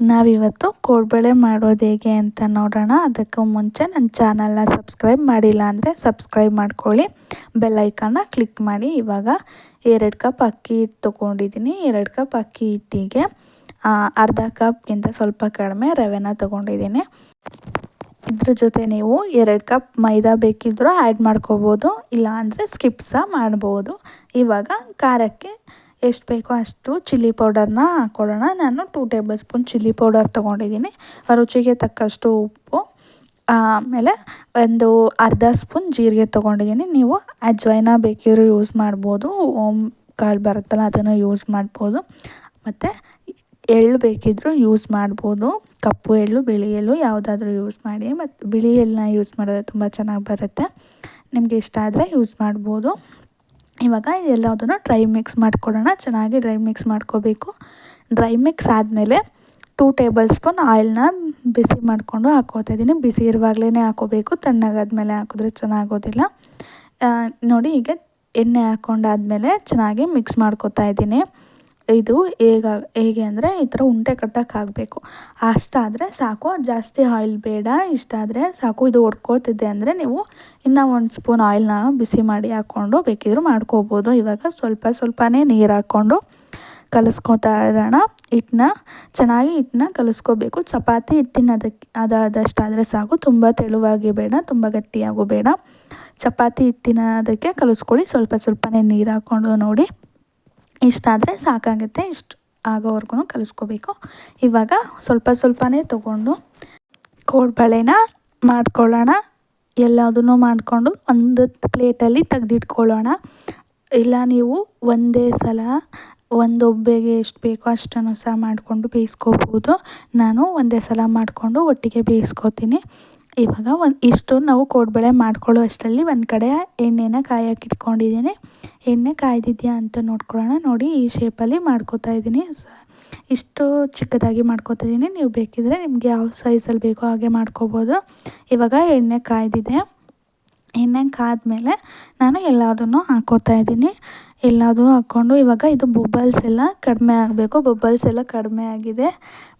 ನಾವಿವತ್ತು ಕೋಡ್ಬಳೆ ಮಾಡೋದು ಹೇಗೆ ಅಂತ ನೋಡೋಣ. ಅದಕ್ಕೂ ಮುಂಚೆ ನನ್ನ ಚಾನಲ್ನ ಸಬ್ಸ್ಕ್ರೈಬ್ ಮಾಡಿಲ್ಲ ಅಂದರೆ ಸಬ್ಸ್ಕ್ರೈಬ್ ಮಾಡ್ಕೊಳ್ಳಿ. ಬೆಲ್ಲೈಕನ್ನ ಕ್ಲಿಕ್ ಮಾಡಿ. ಇವಾಗ ಎರಡು ಕಪ್ ಅಕ್ಕಿ ಹಿಟ್ಟು ತೊಗೊಂಡಿದ್ದೀನಿ. ಎರಡು ಕಪ್ ಅಕ್ಕಿ ಹಿಟ್ಟಿಗೆ ಅರ್ಧ ಕಪ್ಗಿಂತ ಸ್ವಲ್ಪ ಕಡಿಮೆ ರವೆನ ತೊಗೊಂಡಿದ್ದೀನಿ. ಇದ್ರ ಜೊತೆ ನೀವು ಎರಡು ಕಪ್ ಮೈದಾ ಬೇಕಿದ್ದರೂ ಆ್ಯಡ್ ಮಾಡ್ಕೋಬೋದು. ಇಲ್ಲ ಅಂದರೆ ಸ್ಕಿಪ್ ಸಹ ಮಾಡ್ಬೋದು. ಇವಾಗ ಖಾರಕ್ಕೆ ಎಷ್ಟು ಬೇಕೋ ಅಷ್ಟು ಚಿಲ್ಲಿ ಪೌಡರ್ನ ಹಾಕ್ಕೊಳ್ಳೋಣ. ನಾನು two tablespoon chilli powder ತೊಗೊಂಡಿದ್ದೀನಿ. ರುಚಿಗೆ ತಕ್ಕಷ್ಟು ಉಪ್ಪು, ಆಮೇಲೆ ಒಂದು ಅರ್ಧ ಸ್ಪೂನ್ ಜೀರಿಗೆ ತೊಗೊಂಡಿದ್ದೀನಿ. ನೀವು ಅಜ್ವೈನ ಬೇಕಿದ್ರೂ ಯೂಸ್ ಮಾಡ್ಬೋದು. ಓಮ್ ಕಾಳು ಬರುತ್ತಲ್ಲ, ಅದನ್ನು ಯೂಸ್ ಮಾಡ್ಬೋದು. ಮತ್ತು ಎಳ್ಳು ಬೇಕಿದ್ದರೂ ಯೂಸ್ ಮಾಡ್ಬೋದು. ಕಪ್ಪು ಎಳ್ಳು, ಬಿಳಿ ಎಳ್ಳು ಯಾವುದಾದ್ರೂ ಯೂಸ್ ಮಾಡಿ. ಮತ್ತು ಬಿಳಿ ಎಳ್ಳನ್ನ ಯೂಸ್ ಮಾಡಿದ್ರೆ ತುಂಬ ಚೆನ್ನಾಗಿ ಬರುತ್ತೆ. ನಿಮಗೆ ಇಷ್ಟ ಆದರೆ ಯೂಸ್ ಮಾಡ್ಬೋದು. ಇವಾಗ ಎಲ್ಲದನ್ನು ಡ್ರೈ ಮಿಕ್ಸ್ ಮಾಡ್ಕೊಳ್ಳೋಣ ಚೆನ್ನಾಗಿ ಡ್ರೈ ಮಿಕ್ಸ್ ಮಾಡ್ಕೋಬೇಕು. ಡ್ರೈ ಮಿಕ್ಸ್ ಆದಮೇಲೆ ಟೂ ಟೇಬಲ್ ಸ್ಪೂನ್ ಆಯಿಲ್ನ ಬಿಸಿ ಮಾಡಿಕೊಂಡು ಹಾಕೋತಾ ಇದ್ದೀನಿ ಬಿಸಿ ಇರುವಾಗಲೇ ಹಾಕೋಬೇಕು. ತಣ್ಣಗಾದ್ಮೇಲೆ ಹಾಕಿದ್ರೆ ಚೆನ್ನಾಗೋದಿಲ್ಲ. ನೋಡಿ ಈಗ ಎಣ್ಣೆ ಹಾಕ್ಕೊಂಡಾದ್ಮೇಲೆ ಚೆನ್ನಾಗಿ ಮಿಕ್ಸ್ ಮಾಡ್ಕೋತಾ ಇದ್ದೀನಿ ಇದು ಹೇಗ, ಹೇಗೆ ಅಂದರೆ ಈ ಥರ ಉಂಡೆ ಕಟ್ಟೋಕ್ಕಾಗಬೇಕು ಅಷ್ಟಾದರೆ ಸಾಕು ಜಾಸ್ತಿ ಆಯಿಲ್ ಬೇಡ ಇಷ್ಟಾದರೆ ಸಾಕು. ಇದು ಹೊಡ್ಕೋತಿದ್ದೆ ಅಂದರೆ ನೀವು ಇನ್ನೂ ಒಂದು ಸ್ಪೂನ್ ಆಯಿಲ್ನ ಬಿಸಿ ಮಾಡಿ ಹಾಕ್ಕೊಂಡು ಬೇಕಿದ್ರೂ ಮಾಡ್ಕೋಬೋದು. ಇವಾಗ ಸ್ವಲ್ಪ ಸ್ವಲ್ಪನೇ ನೀರು ಹಾಕ್ಕೊಂಡು ಕಲಿಸ್ಕೊತಾ ಇರೋಣ. ಹಿಟ್ಟನ್ನ, ಚೆನ್ನಾಗಿ ಹಿಟ್ಟನ್ನ ಕಲಿಸ್ಕೋಬೇಕು. ಚಪಾತಿ ಹಿಟ್ಟಿನ ಅದಕ್ಕೆ ಅದಾದಷ್ಟಾದರೆ ಸಾಕು. ತುಂಬ ತೆಳುವಾಗಿ ಬೇಡ, ತುಂಬ ಗಟ್ಟಿಯಾಗೂ ಬೇಡ. ಚಪಾತಿ ಹಿಟ್ಟಿನ ಅದಕ್ಕೆ ಕಲಿಸ್ಕೊಳ್ಳಿ. ಸ್ವಲ್ಪ ಸ್ವಲ್ಪನೇ ನೀರು ಹಾಕ್ಕೊಂಡು ನೋಡಿ. ಇಷ್ಟಾದರೆ ಸಾಕಾಗುತ್ತೆ. ಇಷ್ಟು ಆಗೋವರೆಗೂ ಕಲಿಸ್ಕೋಬೇಕು. ಇವಾಗ ಸ್ವಲ್ಪ ಸ್ವಲ್ಪನೇ ತೊಗೊಂಡು ಕೋಡ್ಬಳೆನ ಮಾಡ್ಕೊಳ್ಳೋಣ. ಎಲ್ಲದನ್ನೂ ಮಾಡಿಕೊಂಡು ಒಂದು ಪ್ಲೇಟಲ್ಲಿ ತೆಗೆದಿಟ್ಕೊಳ್ಳೋಣ. ಇಲ್ಲ ನೀವು ಒಂದೇ ಸಲ ಒಂದು ಒಬ್ಬೆಗೆ ಎಷ್ಟು ಬೇಕೋ ಅಷ್ಟನ್ನು ಸಹ ಮಾಡಿಕೊಂಡು ಬೇಯಿಸ್ಕೋಬೋದು. ನಾನು ಒಂದೇ ಸಲ ಮಾಡಿಕೊಂಡು ಒಟ್ಟಿಗೆ ಬೇಯಿಸ್ಕೋತೀನಿ. ಇವಾಗ ಒಂದು ಇಷ್ಟು ನಾವು ಕೋಡ್ಬಳೆ ಮಾಡ್ಕೊಳ್ಳೋ ಅಷ್ಟರಲ್ಲಿ ಒಂದು ಕಡೆ ಎಣ್ಣೆನ ಕಾಯಕ್ಕೆ ಇಟ್ಕೊಂಡಿದ್ದೀನಿ. ಎಣ್ಣೆ ಕಾಯ್ದಿದೆಯಾ ಅಂತ ನೋಡ್ಕೊಳ್ಳೋಣ. ನೋಡಿ ಈ ಶೇಪಲ್ಲಿ ಮಾಡ್ಕೋತಾ ಇದ್ದೀನಿ. ಇಷ್ಟು ಚಿಕ್ಕದಾಗಿ ಮಾಡ್ಕೋತಾ ಇದ್ದೀನಿ. ನೀವು ಬೇಕಿದ್ರೆ ನಿಮಗೆ ಯಾವ ಸೈಜಲ್ಲಿ ಬೇಕೋ ಹಾಗೆ ಮಾಡ್ಕೋಬೋದು. ಇವಾಗ ಎಣ್ಣೆ ಕಾಯ್ದಿದೆ. ಎಣ್ಣೆ ಕಾದ್ಮೇಲೆ ನಾನು ಎಲ್ಲದನ್ನು ಹಾಕೋತಾ ಇದ್ದೀನಿ. ಎಲ್ಲಾದರೂ ಹಾಕ್ಕೊಂಡು ಇವಾಗ ಇದು ಬೊಬ್ಬಲ್ಸ್ ಎಲ್ಲ ಕಡಿಮೆ ಆಗಬೇಕು. ಬೊಬ್ಬಲ್ಸ್ ಎಲ್ಲ ಕಡಿಮೆ ಆಗಿದೆ.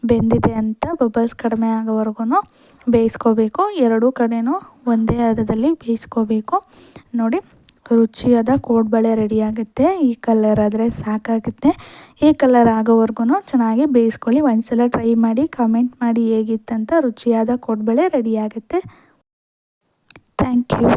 ಬೆಂದಿದೆ ಅಂತ ಬಬಲ್ಸ್ ಕಡಿಮೆ ಆಗೋವರೆಗೂ ಬೇಯಿಸ್ಕೋಬೇಕು. ಎರಡೂ ಕಡೆಯೂ ಒಂದೇ ಹದದಲ್ಲಿ ಬೇಯಿಸ್ಕೋಬೇಕು. ನೋಡಿ. ರುಚಿಯಾದ ಕೋಡ್ಬಳೆ ರೆಡಿ ಆಗುತ್ತೆ ಈ ಕಲರ್ ಆದರೆ ಸಾಕಾಗುತ್ತೆ. ಈ ಕಲರ್ ಆಗೋವರೆಗೂ ಚೆನ್ನಾಗಿ ಬೇಯಿಸ್ಕೊಳ್ಳಿ. ಒಂದ್ಸಲ ಟ್ರೈ ಮಾಡಿ ಕಮೆಂಟ್ ಮಾಡಿ ಹೇಗಿತ್ತಂತ ರುಚಿಯಾದ ಕೋಡ್ಬಳೆ ರೆಡಿ ಆಗುತ್ತೆ ಥ್ಯಾಂಕ್ ಯು